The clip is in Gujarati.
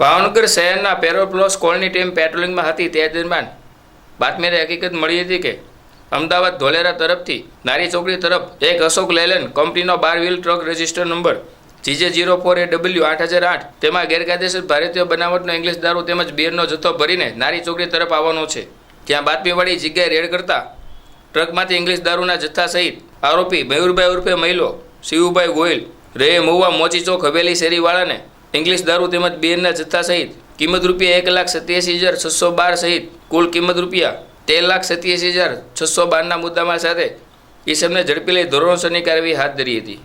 ભાવનગર શહેરના પેરોપ્લોસ કોલની ટીમ પેટ્રોલિંગમાં હતી તે દરમિયાન બાતમીને હકીકત મળી હતી કે અમદાવાદ ધોલેરા તરફથી નારી ચોકડી તરફ એક અશોક લેલેન કંપનીનો બાર wheel truck register number GJ zero four A W આઠ હજાર આઠ તેમાં ગેરકાયદેસર ભારતીય બનાવટનો ઇંગ્લિશ દારૂ તેમજ બીયરનો જથ્થો ભરીને નારી ચોકડી તરફ આવવાનો છે. ત્યાં બાતમીવાળી જગ્યાએ રેડ કરતા ટ્રકમાંથી ઇંગ્લિશ દારૂના જથ્થા સહિત આરોપી મયુરભાઈ ઉર્ફે મહિલો શિવુભાઈ ગોયલ, રે મહુવા મોચી ચોક હવેલી શેરીવાળાને ઇંગ્લિશ દારૂ તેમજ બિયરના જથ્થા સહિત કિંમત રૂપિયા એક લાખ સત્યાસી હજાર છસો બાર સહિત કુલ કિંમત રૂપિયા તેર લાખ સત્યાસી હજાર છસો બારના મુદ્દામાલ સાથે ઈસમને ઝડપી લઈ ધોરણસરની કાર્યવાહી હાથ ધરી હતી.